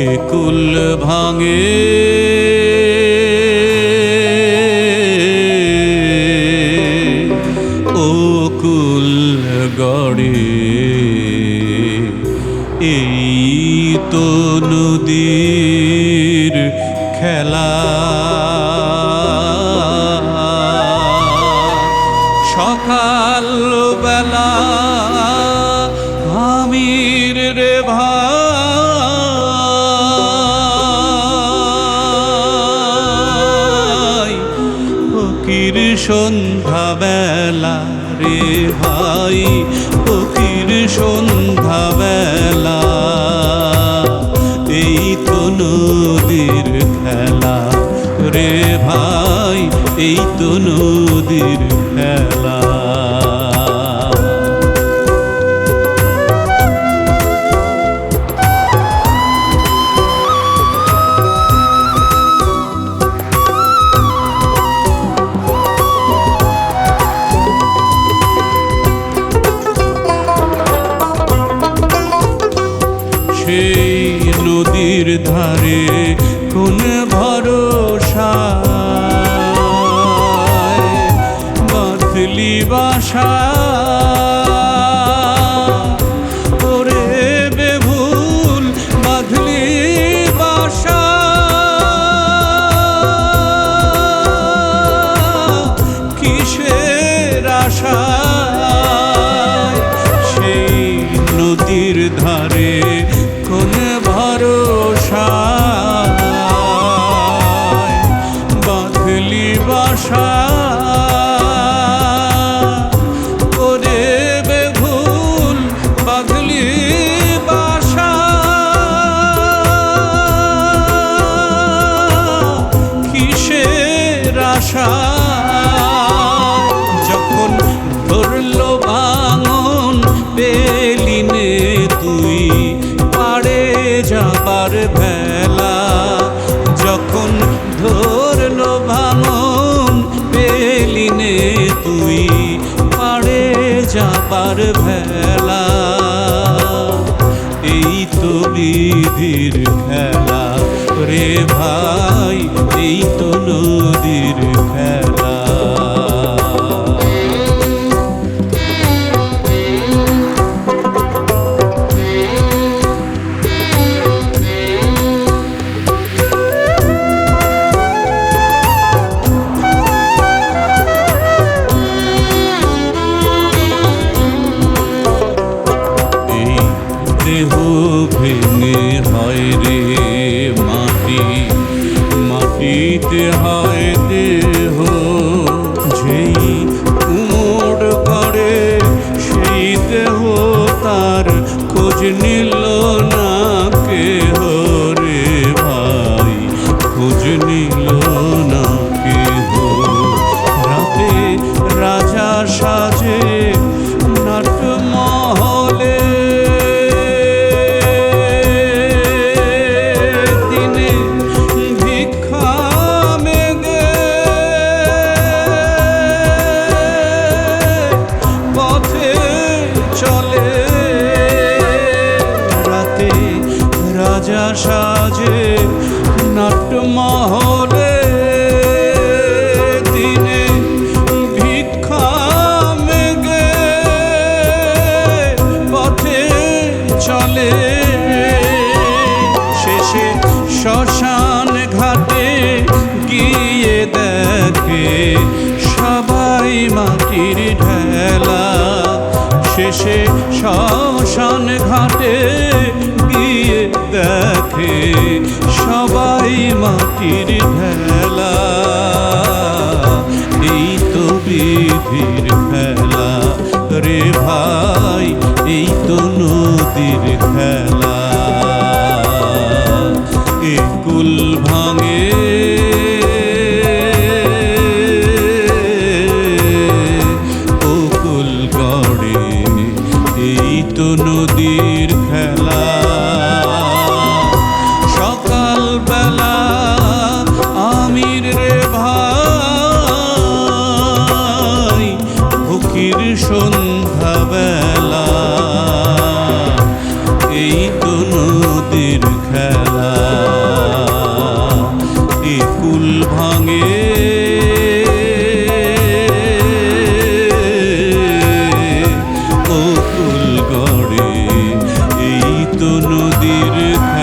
একুল ভাঙে ও কুল গড়ে। এই তো নদীর খেলা। ফকির সন্ধ্যা বেলা রে ভাই, ফকির সন্ধ্যা বেলা এই তো নদীর খেলা রে ভাই, এই তো নদীর খেলা। সেই নদীর ধারে কোন ভরসা? বাঁধলি বাসা আশা যখন ধরলো ভাঙন পেলিনে তুই পাড়ে যাবার ভেলা। যখন ধরলো ভাঙন পেলিনে তুই পাড়ে যাবার ভেলা। এই তো বিধির খেলা। রে ভাই এই তো নদীর খেলা। মাটিতে হয় চলে। শেষে শ্মশান ঘাটে গিয়ে দেখে সবাই মাটির ঢেলা। শেষে শ্মশান ঘাটে গিয়ে দেখে সবাই মাটির ঢেলা। এই তো নদীর খেলা। নদীর